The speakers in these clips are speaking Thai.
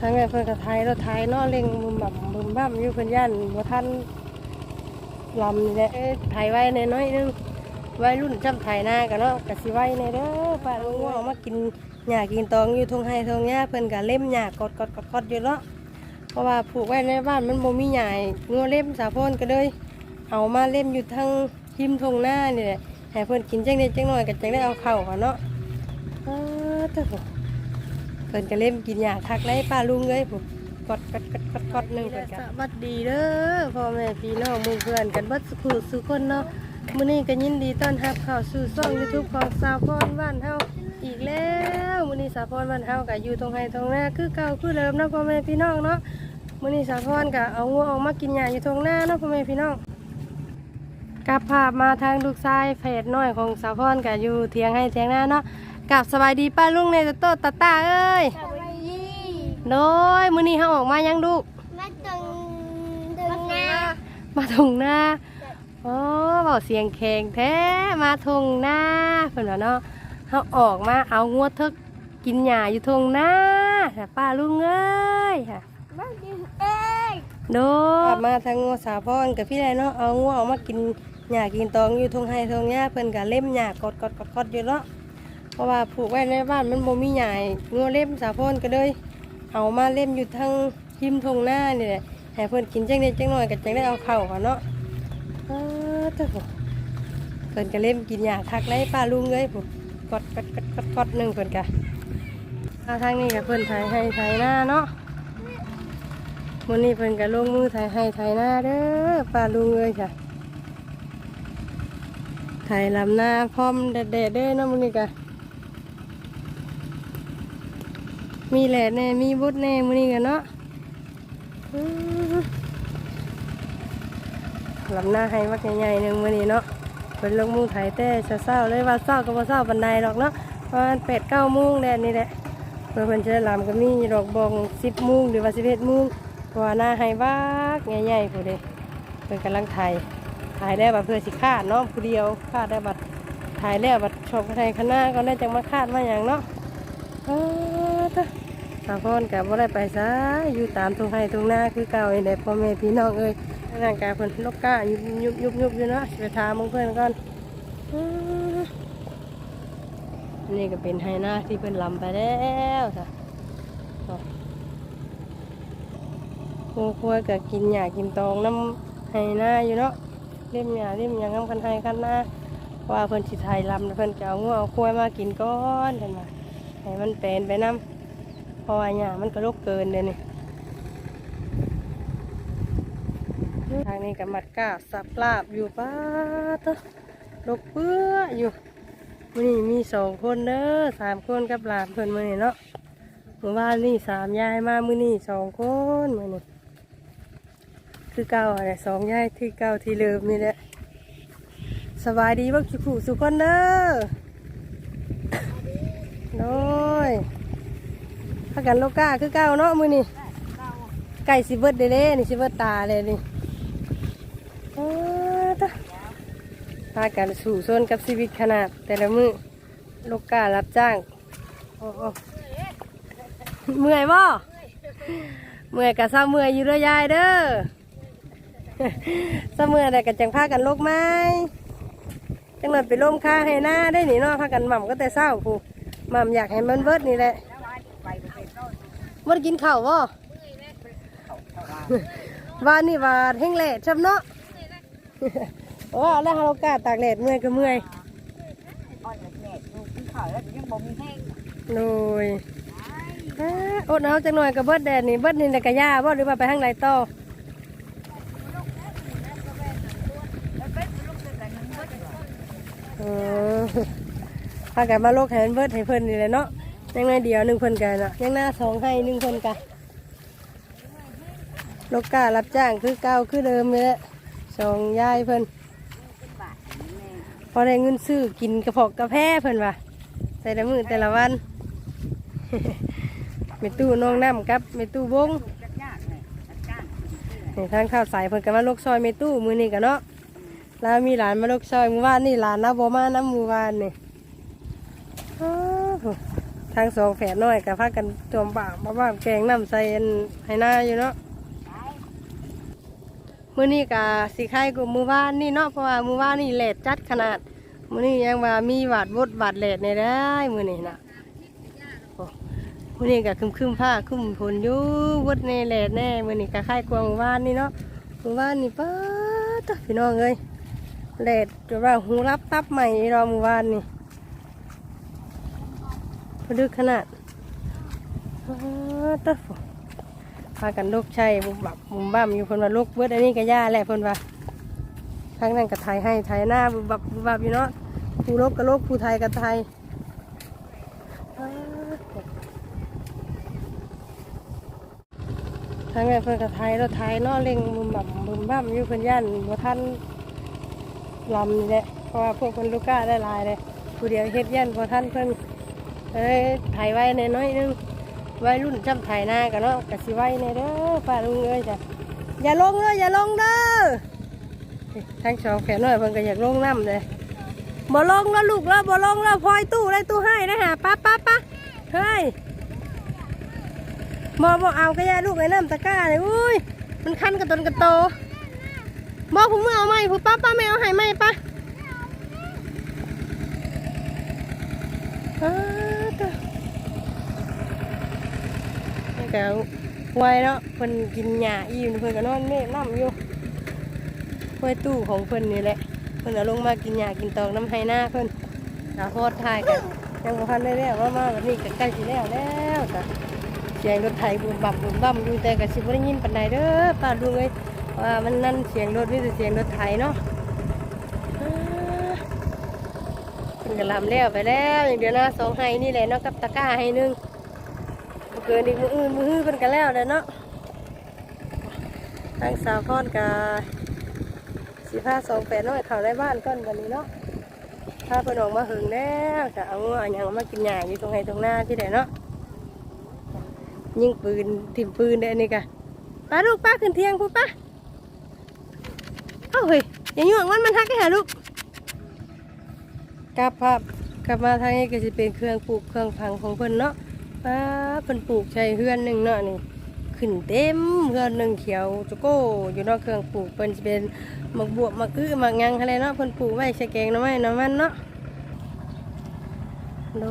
ทางแม่เพิ่นก็ไทยรถไทยเนาะเร่งบึมบ่ำบึมบ่ำอยู่เพิ่นย่านบ่ทันลำนี่แหละเอ้ยไทยไว้ในน้อยนึงไว้รุ่นจำไทยหน้ากันเนาะก็สิไว้ในเด้อป้าลุงว่าเอามากินหญ้ากินตองอยู่ทงไห้ทงหญ้าเพิ่นก็เล่มหญ้ากดกดกดกดอยู่เนาะเพราะว่าปลูกไว้ในบ้านมันบ่มีหญ้างัวเล่มสาพนก็เลยเอามาเล่มอยู่ทางทิมทงหน้านี่แหละให้เพิ่นกินจังได๋จังหน้อยก็จังได้เอาเข้ากันเนาะอ้าเด้อ เพิ่นก็เล่มกินยาคักไล่ป้าลุงเลยผมกดกดกดกดกดหนึ่งเพิ่นก็สวัสดีเด้อพ่อแม่พี่น้องหมู่เพื่อนกันเบิดสุขสุขคนเนาะมื้อนี้ก็ยินดีต้อนรับเข้าสู่ช่อง YouTube ของสาวพรบ้านเฮาอีกแล้วมื้อนี้สาวพรบ้านเฮาก็อยู่ตรงไห้ตรงหน้าคือเก่าคือเดิมเนาะพ่อแม่พี่น้องเนาะมื้อนี้สาวพรก็เอางัวออกมากินหญ้าอยู่ตรงหน้าเนาะพ่อแม่พี่น้องกลับภาพมาทางลูกชายเพจน้อยของสาวพรก็อยู่เถียงให้เถียงหน้าเนาะ กับสบายดีป้าลุงในตะโตะตะตาเอ้ยสวัสดีโดยมื้อนี้เฮาออกมายังลูกมาตึงตึงนามาทงหน้าโอ้เบาเสียงแข็งแท้มาทงหน้าเพิ่นว่าเนาะเฮาออกมาเอางัวทึกกินหญ้าอยู่ทงหน้าค่ะป้าลุงเอ้ยค่ะบ้านดินเอ้ยโดยมาทางงัวสาพรกับพี่ไรเนาะเอางัวออกมากินหญ้ากินตองอยู่ทงไห้ทงหญ้าเพิ่นก็เล่มหญ้ากดกดกดกดอยู่เนาะเพ ราะว่าผูกไว้ในบ้านมันบ่มีใหญ้าให้งัวเล่มสาพรก็เลยเอามาเล่มอยู่ทางทิมทงหน้านี่แหละให้เพิ่อนกินจังได๋จังน้อยก็จังได้เอาเข้ากันเนาะอ้าเด้อผมเพิ่อนก็เล่มกินหญ้าคักไล่ป้าลุงเลยผมกดกดกดกดกดหนึ่งเพิ่อนก็เอาทางนี้ก็เพิ่อนไถให้ไถหน้าเนาะมื้อนี้เพิ่อนก็ลงมือไถให้ไถหน้าเด้อป้าลุงเอ้ยค่ะไถลำหน้าพร้อมแดดเด้อเนาะมื้อนี้ก็ มีแหละแน่มีบุดแน่มือนี้กันเนาะลำหน้าให้วักใหญ่ๆหนึ่งมือนี้เนาะเป็นลงมุงไถแต่เศร้าเลยว่าเศร้าก็บ่เศร้าบันไดหรอกเนาะประมาณแปดเก้าโมงแดดนี่แหละเพื่อเพิ่นจะลำก็มีดอกบองสิบโมงหรือว่าสิบเอ็ดโมงเพราะว่าหน้าให้วักใหญ่ๆผู้เดเพิ่นกำลังไถถ่ายได้บัดเพื่อสิคาดเนาะผู้เดียวคาดได้บัดถ่ายแล้วบัดชมไทยข้างหน้าก็ได้จังมาคาดมาอย่างเนาะ เออเด้อสาวกับว่าได้ไปซะอยู่ตามทุ่งไร่ทุ่งนาคือเก่าไอ้เด็กพ่อแม่พี่น้องเอ้ยร่างกายเพิ่นลกก้ายุบยุบยุบยุบอยู่เนาะไปถามึงเพื่อนก่อนนี่ก็เป็นไฮนาที่เพิ่นลำไปแล้วจ้ะโอ้ครัวก็กินหญ้ากินตองน้ำไฮนาอยู่เนาะเล่มหญ้าเล่มหยังน้ำคันไฮคันนาเพราะว่าเพิ่นสิไทยลำเพิ่นจะเอางัวเอาควายมากินก่อนเพิ่นว่าให้มันเป็นไปน้ำ ราะว่าหญ้ามันก็ลกเกินเลยนี่ทางนี้กับมัดกาบสับลาบอยู่ป้าตะลกเปื้ออยู่มือนี้มีสองคนเด้อสามคนกับหลานเพิ่นมื้อนี้เนาะเมื่อวานนี่สามยายมามือนี้สองคนมื้อนี้คือเก่าอะไรสองยายที่เก่าที่เลิมนี่แหละสบายดีบ่คิผู้สุขคนเด้อโน้ย พากันโลกาคือเก้าเนาะมือนี่ไก่สิเบิดเด้เด้นี่สิเบิดตาเลยนี่อ้าตพากันสู่ส่วนกับชีวิตขนาด แต่ละมือโลการับจ้างโอ้โอ้เมื่อยบ่เมื่อยกับเศร้าเมื่อยอยู่เด้อยายเด้อเศร้าเมื่อยแต่กันจังพากันโลกไม้จังหน่อยไปล้มค่าให้หน้าได้หนิเนาะพากันหม่ำก็แต่เศร้าผู้หม่ำอยากให้มันเบิดนี่แหละ มันกินข้าวบ่ว่านี่ว่าแห้งแหล่ชับเนาะโอ้แล้วฮาโลกาตากแดดเมื่อยก็เมื่อยอ่อนแม่ดูกินข้าวแล้วยังบ่มีแห้งโดยอ่าอดเอาจังหน่อยกับเบิดแดดนี่เบิดนี่แต่กะยาบ่หรือว่าไปทางไหนต่อเออพากันมาโลกแหนเบิดให้เพิ่นนี่แหละเนาะ ยังไงเดียวหนึ่งเพิ่นกันนะยังหน้าสองให้หนึ่งเพิ่นกันโลกการับจ้างคือเก่าคือเดิมเลยสองยายเพิ่นพอได้เงินซื้อกินกระเพาะกาแฟเพิ่นว่ะแต่ละมือแต่ละวันเมตู้น้องน้ำกับเมตู้บงเนี่ทางข้าวสายเพิ่นกันมาลกซอยเมตู้มือนี่กันเนาะแล้วมีหลานมาลกซอยมือวานนี่หลานนะบ่มาน้ำมือวานนี่ ทางสองแฝดน้อยกับพากันจมปากมาว่าแกงน้ำใส่อันให้หน้าอยู่เนาะมื้อนี้กะสิไข่กูมือว่านนี่เนาะเพราะว่ามือว่านนี่แหลดจัดขนาดมื้อนี้ยังว่ามีหวาดวดบาดแหลดในได้มื้อนี้นะมื้อนี้กะคึมคึมผ้าคึมผลอยู่วดในแหลดแน่มื้อนี้กะไข่กวงมือว่านนี่เนาะมือว่านนี่ป้าดตัพี่น้องเอ้ยแหลดจนว่าหูรับตับใหม่รอมือว่านนี่ ดึกขนาดอ้าวตะฝพากันลูกใชัยบุบบับบุมบ้ามอยู่พนว่าลูกเบิดอันนี้ก็ย่าแหละเพิ่นว่าทางนั้นก็ไทยให้ไทยหน้าบุบบับบุบบับอยู่เนาะผู้ลบก็ลบผู้ไทยก็ไทยอ้าวทางนั้นเพิ่นก็ไทยแล้วไทยเนาะเล็งบุมบับบุมบ้ามอยู่เพิ่นย่านบ่ทันลำนี่แหละเพราะว่าพวกเพิ่นลูกก้าได้ลายเลยผู้เดียวเฮ็ดย่านบ่ทันเพิ่น เอ้ยถ่ายไว้ในน้อยนึงไว้รุ่นจำถ่ายหน้ากันเนาะกะสิไว้ในเด้อป้าลุงเอ้ยจ้ะอย่าลงเด้ออย่าลงเด้อทั้งสองแขนน้อยเพิ่นก็อยากลงน้ำเลยบ่ลงแล้วลูกแล้วบ่ลงแล้วพลอยตู้ได้ตู้ให้นะฮะป้าป้าป้าเฮ้ยบ่บ่เอาก็ย่าลูกไอ้น้ำตะก้าเลยอุ้ยมันคันกระตนกระโตบ่ผมมือเอาไหมผมป้าป้าไม่เอาให้ไหมป้า อ้าวตะ นี่ก็ไว้เนาะเพิ่นกินหญ้าอิ่มเพิ่นก็นอนเมฆน้ำอยู่ไว้ตู้ของเพิ่นนี่แหละ เพิ่นเอาลงมากินหญ้ากินตอกน้ำไห้หน้าเพิ่นตาโคตรทายกันยังบ่ทันได้แล้วว่ามาวันนี้ก็ใกล้สิแล้วแล้วจ้ะเสียงรถไถบุมบั่มบุมบั่มอยู่แต่ก็สิบ่ได้ยินปานใดเด้อป้าลุงเอ้ยว่ามันนั่นเสียงรถนี่แต่เสียงรถไถเนาะอ้า มันก็ลำแล้วไปแล้วอย่างเดียวนะสองไห้นี่แหละเนาะกับตะก้าให้หนึงบ่เกินอีกมืออื่นมือฮื้อเพิ่นก็แล้วเลยเนาะทางสาวพรกับสีผ้าสองแปดน้อยเข้าในบ้านก่อนวันนี้เนาะถ้าเพิ่นออกมาหึงแล้วจะเอาอันหยังมากินหญ้าอยู่ตรงไหนตรงหน้าที่ไหนเนาะยิงปืนถิ่มปืนได้นนี้กะป้าลูกป้าขึ้นเที่ยงพูดป้าเอ้าเฮ้ยอย่ายุ่งมันมันทักแค่หาลูก กลับภาพกลับมาทางนี้ก็จะเป็นเครื่องปลูกเครื่องพังของเพิ่นเนาะป้าเพิ่นปลูกใช้เฮือนหนึ่งเนาะนี่ขึ้นเต็มเฮือนหนึ่งเขียวจุโก้อยู่นอกเครื่องปลูกเพิ่นจะเป็นหมักบวบหมักอื้อหมักหยังอะไรเนาะเพิ่นปลูกไว้ใช้แกงน้ำไม้น้ำมันเนาะโด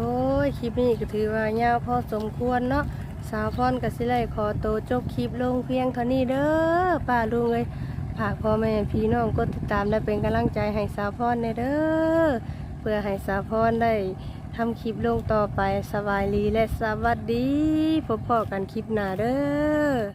ยคลิปนี้ก็ถือว่ายาวพอสมควรเนาะสาวพรกับสิไลขอโตจบคลิปลงเพียงเท่านี้เด้อป้าลุงเลยฝากพ่อแม่พี่น้องกดติดตามและเป็นกำลังใจให้สาวพรในเด้อ พื่อให้สาพรได้ทำคลิปลงต่อไปสบายดีและสวัสดีพบพอกันคลิปหน้าเด้อ